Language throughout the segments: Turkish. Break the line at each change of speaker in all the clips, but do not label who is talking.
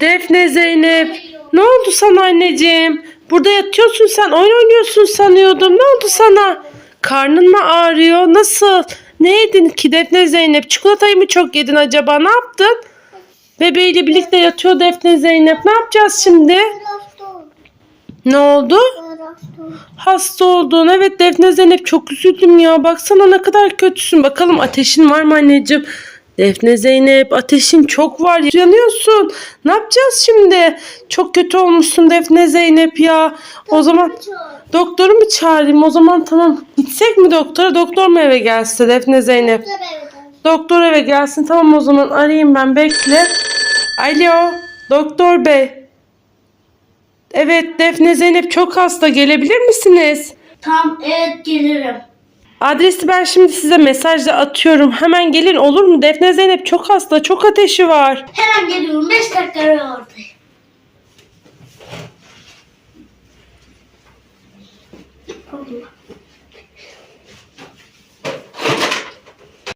Defne Zeynep. Ne oldu sana anneciğim? Burada yatıyorsun sen oyun oynuyorsun sanıyordum. Ne oldu sana? Karnın mı ağrıyor? Nasıl? Ne yedin ki Defne Zeynep? Çikolatayı mı çok yedin acaba? Ne yaptın? Bebeğiyle birlikte yatıyor Defne Zeynep. Ne yapacağız şimdi? Ne oldu? Hasta oldun. Evet Defne Zeynep çok üzüldüm ya. Baksana ne kadar kötüsün. Bakalım ateşin var mı anneciğim? Defne Zeynep ateşin çok var. Yanıyorsun. Ne yapacağız şimdi? Çok kötü olmuşsun Defne Zeynep ya. O zaman doktoru mu çağırayım? O zaman tamam. Gitsek mi doktora? Doktor mu eve gelse Defne Zeynep? Doktor eve gelsin. Tamam o zaman arayayım ben. Bekle. Alo. Doktor bey. Evet Defne Zeynep çok hasta. Gelebilir misiniz?
Tamam evet gelirim.
Adresi ben şimdi size mesajla atıyorum. Hemen gelin olur mu? Defne Zeynep çok hasta. Çok ateşi var.
Hemen geliyorum 5 dakika oradayım.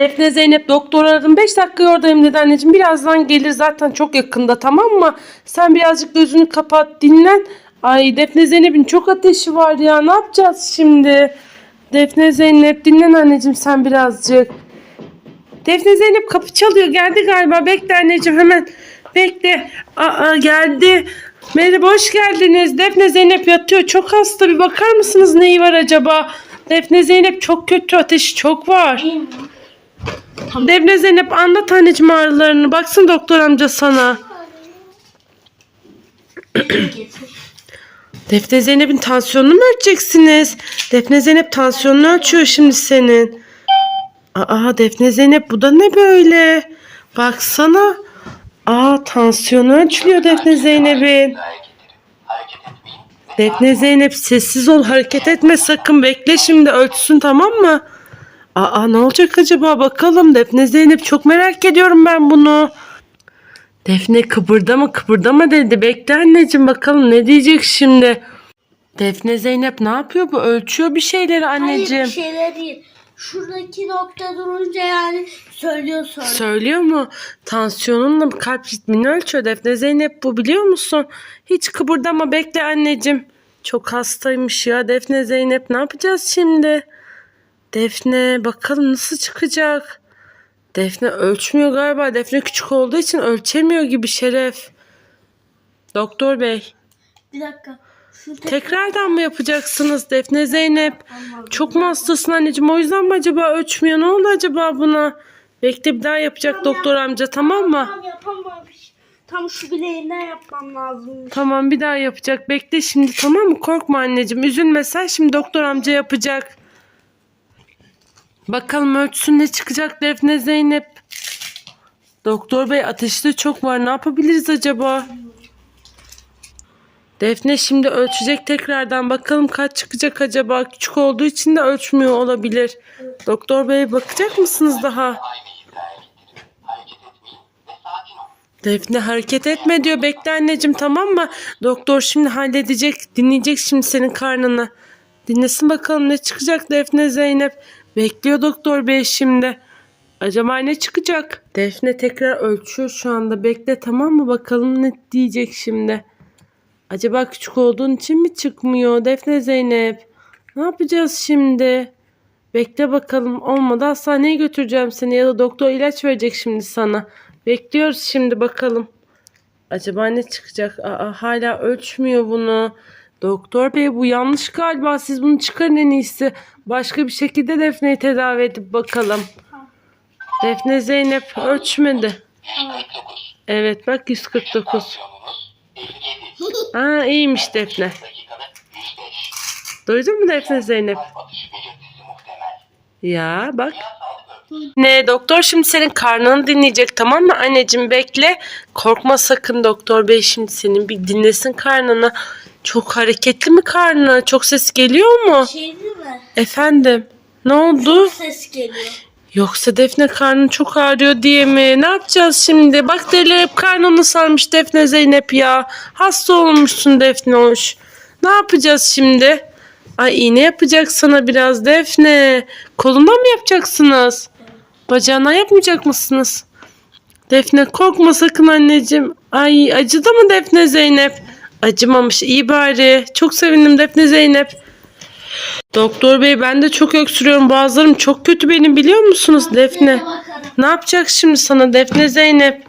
Defne Zeynep doktor aradım. 5 dakika oradayım dedi anneciğim. Birazdan gelir zaten çok yakında tamam mı? Sen birazcık gözünü kapat dinlen. Ay Defne Zeynep'in çok ateşi var ya. Ne yapacağız şimdi? Defne Zeynep dinlen anneciğim sen birazcık. Defne Zeynep kapı çalıyor. Geldi galiba. Bekle anneciğim hemen. Bekle. Aa geldi. Merhaba hoş geldiniz. Defne Zeynep yatıyor. Çok hasta. Bir bakar mısınız neyi var acaba? Defne Zeynep çok kötü. Ateşi çok var.
Mi?
Defne Zeynep anlat anneciğim ağrılarını. Baksın doktor amca sana. Defne Zeynep'in tansiyonunu mu ölçeceksiniz? Defne Zeynep tansiyonunu ölçüyor şimdi senin. Aa Defne Zeynep bu da ne böyle? Baksana. Aa tansiyonu ölçülüyor Defne Zeynep'in. Defne Zeynep sessiz ol hareket etme sakın bekle şimdi ölçsün tamam mı? Aa ne olacak acaba bakalım Defne Zeynep çok merak ediyorum ben bunu. Defne kıpırdama kıpırdama dedi bekle anneciğim bakalım ne diyecek şimdi. Defne Zeynep ne yapıyor bu ölçüyor bir şeyleri
Hayır
anneciğim.
bir şeyler değil. Şuradaki nokta durunca yani söylüyor sonra.
Söylüyor mu? Tansiyonunla kalp ritmini ölçüyor Defne Zeynep bu biliyor musun? Hiç kıpırdama bekle anneciğim. Çok hastaymış ya Defne Zeynep ne yapacağız şimdi? Defne bakalım nasıl çıkacak? Defne ölçmüyor galiba. Defne küçük olduğu için ölçemiyor gibi Şeref. Doktor bey
bir dakika. Tek-
tekrardan mı yapacaksınız Defne Zeynep? Çok mu hastasın anneciğim o yüzden mi acaba ölçmüyor? Ne oldu acaba buna? Bekle bir daha yapacak doktor amca tamam mı?
Tam yapamamış. Tam şu bileğinden yapmam lazım.
Tamam bir daha yapacak. Bekle şimdi tamam mı? Korkma anneciğim. Üzülme sen. Şimdi doktor amca yapacak. Bakalım ölçsün ne çıkacak Defne Zeynep. Doktor bey ateşi de çok var. Ne yapabiliriz acaba? Defne şimdi ölçecek tekrardan. Bakalım kaç çıkacak acaba? Küçük olduğu için de ölçmüyor olabilir. Doktor bey bakacak mısınız daha? Defne hareket etme diyor. Bekle anneciğim tamam mı? Doktor şimdi halledecek. Dinleyecek şimdi senin karnını. Dinlesin bakalım ne çıkacak Defne Zeynep. Bekliyor doktor bey şimdi. Acaba ne çıkacak? Defne tekrar ölçüyor şu anda. Bekle tamam mı? Bakalım ne diyecek şimdi. Acaba küçük olduğun için mi çıkmıyor Defne Zeynep? Ne yapacağız şimdi? Bekle bakalım. Olmadı hastaneye götüreceğim seni ya da doktor ilaç verecek şimdi sana. Bekliyoruz şimdi bakalım. Acaba ne çıkacak? Aa, hala ölçmüyor bunu. Doktor bey bu yanlış galiba. Siz bunu çıkarın en iyisi. Başka bir şekilde Defne'yi tedavi edip bakalım. Defne Zeynep ölçmedi.
149.
Evet bak 149.
Tansiyonunuz 57.
Aa iyiymiş Defne.
Dakikada 105.
Duydun mu Defne Zeynep? Ya bak. Ne doktor şimdi senin karnını dinleyecek tamam mı anneciğim bekle. Korkma sakın doktor bey şimdi senin bir dinlesin karnını. Çok hareketli mi karnı? Çok ses geliyor mu?
Şey mi?
Efendim ne oldu?
Ses geliyor.
Yoksa Defne karnın çok ağrıyor diye mi? Ne yapacağız şimdi? Bakteriler hep karnını sarmış Defne Zeynep ya. Hasta olmuşsun Defne hoş. Ne yapacağız şimdi? Ay iğne yapacak sana biraz Defne. Kolundan mı yapacaksınız? Bacağına yapmayacak mısınız? Defne korkma sakın anneciğim. Ay acıdı mı Defne Zeynep? Acımamış iyi bari. Çok sevindim Defne Zeynep. Doktor bey ben de çok öksürüyorum. Boğazlarım çok kötü benim biliyor musunuz Defne? Ne yapacak şimdi sana Defne Zeynep?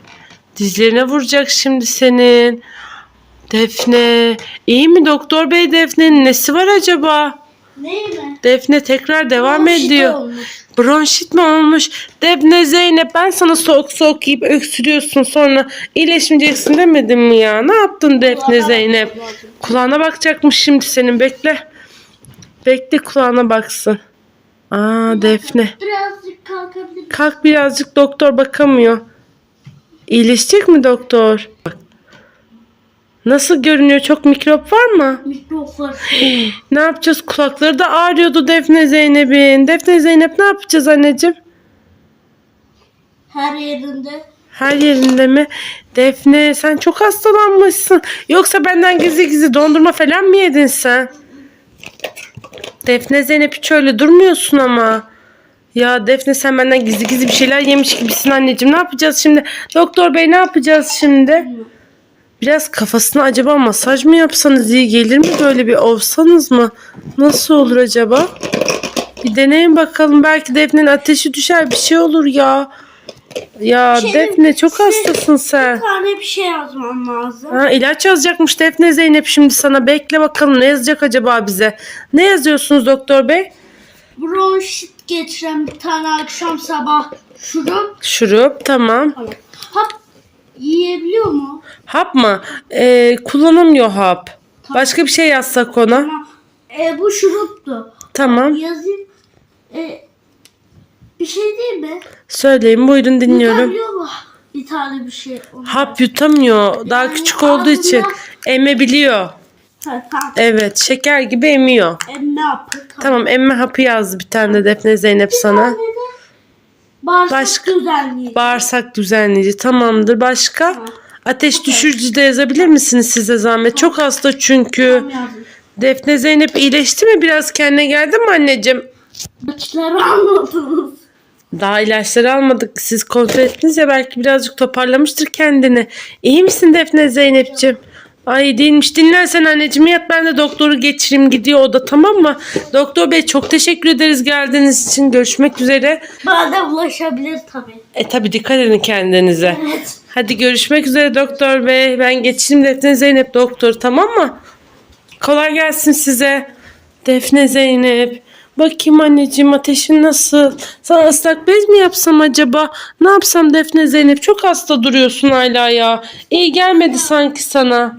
Dizlerine vuracak şimdi senin. Defne. iyi mi doktor bey Defne'nin nesi var acaba?
Mi?
Defne tekrar devam ediyor.
olmuş.
Bronşit mi olmuş? Defne Zeynep ben sana soğuk soğuk yiyip öksürüyorsun sonra iyileşmeyeceksin demedim mi ya? Ne yaptın Defne Zeynep? Kulağına bakacakmış şimdi senin bekle. Bekle kulağına baksın. Aa Defne.
Birazcık kalkabilir.
Kalk birazcık doktor bakamıyor. İyileşecek mi doktor? Bak. Nasıl görünüyor? Çok mikrop var mı?
Mikrofon.
Ne yapacağız? Kulakları da ağrıyordu Defne Zeynep'in. Defne Zeynep ne yapacağız anneciğim?
Her yerinde.
Her yerinde mi? Defne sen çok hastalanmışsın. Yoksa benden gizli gizli dondurma falan mı yedin sen? Defne Zeynep hiç öyle durmuyorsun ama. Ya Defne sen benden gizli gizli bir şeyler yemiş gibisin anneciğim. Ne yapacağız şimdi? Doktor bey ne yapacağız şimdi? Biraz kafasına acaba masaj mı yapsanız iyi gelir mi? Böyle bir ovsanız mı? Nasıl olur acaba? Bir deneyin bakalım. Belki Defne'nin ateşi düşer bir şey olur ya. Ya
Şey,
Defne çok hastasın sen.
Bir tane bir şey yazmam lazım.
Ha, ilaç yazacakmış Defne Zeynep şimdi sana. Bekle bakalım ne yazacak acaba bize. Ne yazıyorsunuz doktor bey?
Bronşit geçiren bir tane akşam sabah şurup.
Şurup tamam.
Hap?
Hap mı? Ee, kullanılmıyor hap. Başka bir şey yazsak ona.
E, bu şuruptu.
Tamam.
Yazayım. E, bir şey değil mi?
Söyleyin buyurun dinliyorum.
Yutabiliyor mu? Bir tane bir şey. Onu-
Hap yutamıyor. Daha küçük olduğu için emebiliyor.
Ha, tamam.
Evet şeker gibi emiyor.
E, ne yapın?
Tamam emme hapı yazdı bir tane de Defne Zeynep sana.
Bağırsak
Başka-
düzenleyici.
Bağırsak düzenleyici tamamdır. Başka? Ateş düşürücü de yazabilir misiniz size zahmet? Çok hasta çünkü. Defne Zeynep iyileşti mi? Biraz kendine geldi mi anneciğim?
Maçları anladınız.
Daha ilaçları almadık. Siz kontrol ettiniz ya belki birazcık toparlamıştır kendini. İyi misin Defne Zeynep'ciğim? Ay değilmiş. Dinlen sen anneciğim. Yat ben de doktoru geçireyim. Gidiyor o da tamam mı? Doktor bey çok teşekkür ederiz geldiğiniz için. Görüşmek üzere.
Bana da bulaşabilir tabii.
E tabi dikkat edin kendinize.
Evet.
Hadi görüşmek üzere doktor bey. Ben geçeyim Defne Zeynep doktor tamam mı? Kolay gelsin size. Defne Zeynep. Bakayım anneciğim ateşin nasıl? Sana ıslak bez mi yapsam acaba? Ne yapsam Defne Zeynep? Çok hasta duruyorsun hala ya. İyi gelmedi sanki sana.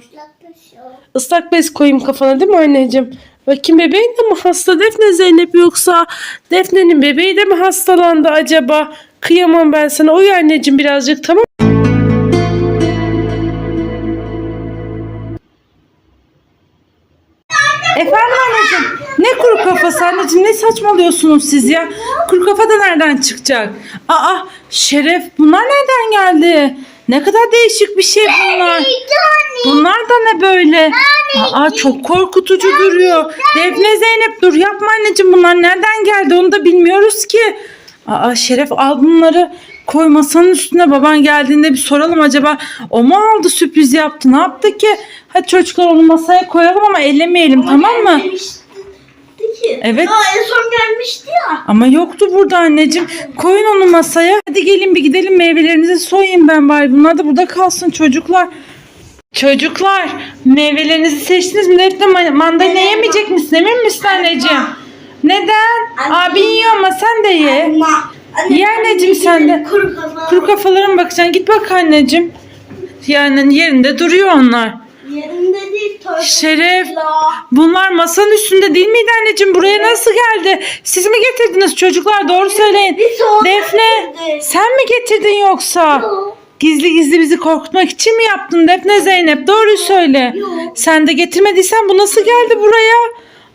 Islak bez koyayım kafana değil mi anneciğim? Bakayım bebeğin de mi hasta Defne Zeynep yoksa Defne'nin bebeği de mi hastalandı acaba? Kıyamam ben sana. Uyu anneciğim birazcık tamam Efendim anneciğim ne kuru kafası anneciğim ne saçmalıyorsunuz siz ya? Kuru kafa da nereden çıkacak? Aa Şeref bunlar nereden geldi? Ne kadar değişik bir şey bunlar. Bunlar da ne böyle? Aa çok korkutucu duruyor. Defne Zeynep dur yapma anneciğim bunlar nereden geldi onu da bilmiyoruz ki. Aa Şeref al bunları koy masanın üstüne baban geldiğinde bir soralım acaba o mu aldı sürpriz yaptı ne yaptı ki? Hadi çocuklar onu masaya koyalım ama ellemeyelim tamam mı?
Ki.
Evet.
Aa, en son gelmişti ya.
Ama yoktu burada anneciğim. Koyun onu masaya. Hadi gelin bir gidelim meyvelerinizi soyayım ben bari. Bunlar da burada kalsın çocuklar. Çocuklar meyvelerinizi seçtiniz mi? Defne ma- mandalina
Evet.
yemeyecek misin? Emin misin anneciğim? Neden?
Anne.
Abin yiyor ama sen de ye.
Ama.
Ye anneciğim sen de.
Kuru kafa.
Kuru kafalara mı bakacaksın? Git bak anneciğim. Yani yerinde duruyor onlar.
Yerinde değil. Tövbe
Şeref.
La.
Bunlar masanın üstünde değil miydi anneciğim? Buraya nasıl geldi? Siz mi getirdiniz çocuklar? Doğru söyleyin. Defne
getirdik.
sen mi getirdin yoksa? Gizli gizli bizi korkutmak için mi yaptın Defne Zeynep? Doğruyu söyle.
Yok.
Sen de getirmediysen bu nasıl geldi buraya?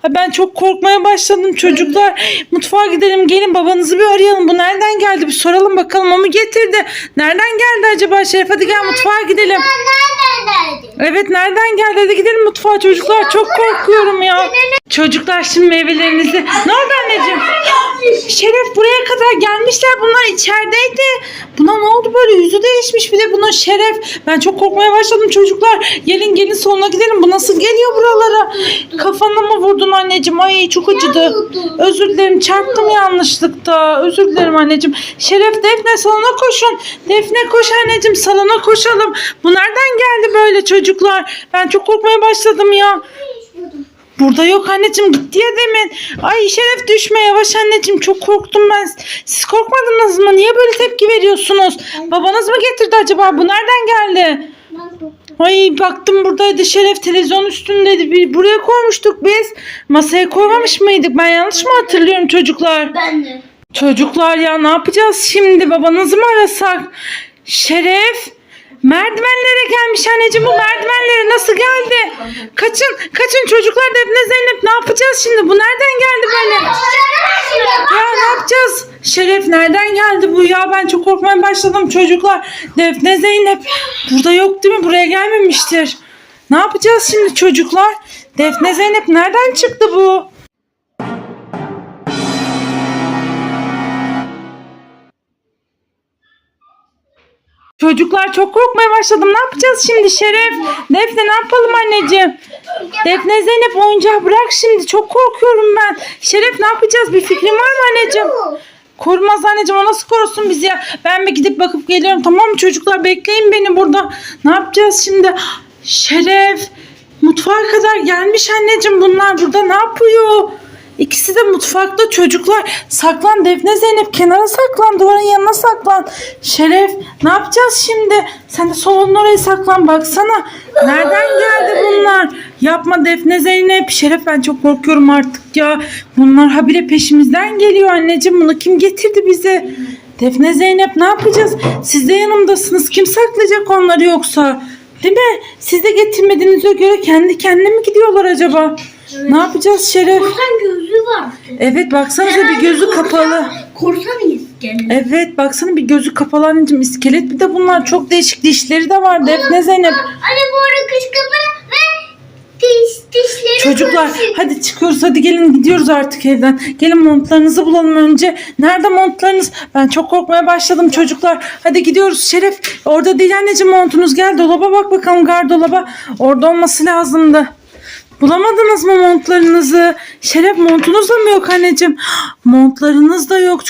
Ben çok korkmaya başladım çocuklar. Mutfağa gidelim gelin babanızı bir arayalım. Bu nereden geldi bir soralım bakalım o getirdi? Nereden geldi acaba Şeref? Hadi gel mutfağa gidelim. Evet nereden geldi? Hadi gidelim mutfağa çocuklar. Çok korkuyorum ya. Çocuklar şimdi meyvelerinizi. Ne oldu anneciğim?
Şeref buraya kadar gelmişler. Bunlar içerideydi. Buna ne oldu böyle? Yüzü değişmiş bir de bunun Şeref. Ben çok korkmaya başladım çocuklar. Gelin gelin sonuna gidelim. Bu nasıl geliyor buralara? Kafana mı vurdun anneciğim? Ay çok acıdı. Özür dilerim çarptım yanlışlıkla. Özür dilerim anneciğim. Şeref Defne salona koşun. Defne koş anneciğim salona koşalım. Bu nereden geldi böyle çocuklar? Ben çok korkmaya başladım ya. Burada yok anneciğim gitti ya demin. Ay Şeref düşme yavaş anneciğim çok korktum ben. Siz korkmadınız mı? Niye böyle tepki veriyorsunuz? Babanız mı getirdi acaba? Bu nereden geldi? Ay baktım buradaydı Şeref televizyon üstündeydi. Bir buraya koymuştuk biz. Masaya koymamış mıydık? Ben yanlış mı hatırlıyorum çocuklar?
Ben de.
Çocuklar ya ne yapacağız şimdi? Babanızı mı arasak? Şeref merdivenlere gelmiş anneciğim bu merdivenlere nasıl geldi? Kaçın kaçın çocuklar Defne Zeynep ne yapacağız şimdi? Bu nereden geldi böyle? Ya ne yapacağız? Şeref nereden geldi bu ya? Ben çok korkmaya başladım çocuklar. Defne Zeynep burada yok değil mi? Buraya gelmemiştir. Ne yapacağız şimdi çocuklar? Defne Zeynep nereden çıktı bu? Çocuklar çok korkmaya başladım. Ne yapacağız şimdi Şeref? Defne ne yapalım anneciğim? Defne Zeynep oyuncağı bırak şimdi. Çok korkuyorum ben. Şeref ne yapacağız? Bir fikrin var mı anneciğim? Korumaz anneciğim o nasıl korusun bizi ya? Ben bir gidip bakıp geliyorum tamam mı çocuklar? Bekleyin beni burada. Ne yapacağız şimdi? Şeref mutfağa kadar gelmiş anneciğim bunlar burada ne yapıyor? İkisi de mutfakta çocuklar. Saklan Defne Zeynep kenara saklan duvarın yanına saklan. Şeref ne yapacağız şimdi? Sen de salonun oraya saklan baksana. Nereden geldi bunlar? Yapma Defne Zeynep. Şeref ben çok korkuyorum artık ya. Bunlar habire peşimizden geliyor anneciğim. Bunu kim getirdi bize? Defne Zeynep ne yapacağız? Siz de yanımdasınız. Kim saklayacak onları yoksa? Değil mi? Siz de getirmediğinize göre kendi kendine mi gidiyorlar acaba? Ne yapacağız Şeref?
Korsan gözlüğü var.
Evet baksanıza bir gözü kapalı.
Korsan iskelet.
Evet baksana bir gözü kapalı anneciğim iskelet bir de bunlar çok değişik dişleri de var Defne Zeynep.
Anne bu arada kış kapalı ve diş, dişleri
Çocuklar
kırışık.
hadi çıkıyoruz hadi gelin gidiyoruz artık evden. Gelin montlarınızı bulalım önce. Nerede montlarınız? Ben çok korkmaya başladım çocuklar. Hadi gidiyoruz Şeref. Orada değil anneciğim montunuz gel dolaba bak bakalım gardolaba. Orada olması lazımdı. Bulamadınız mı montlarınızı? Şeref montunuz da mı yok anneciğim? Montlarınız da yok çocuk.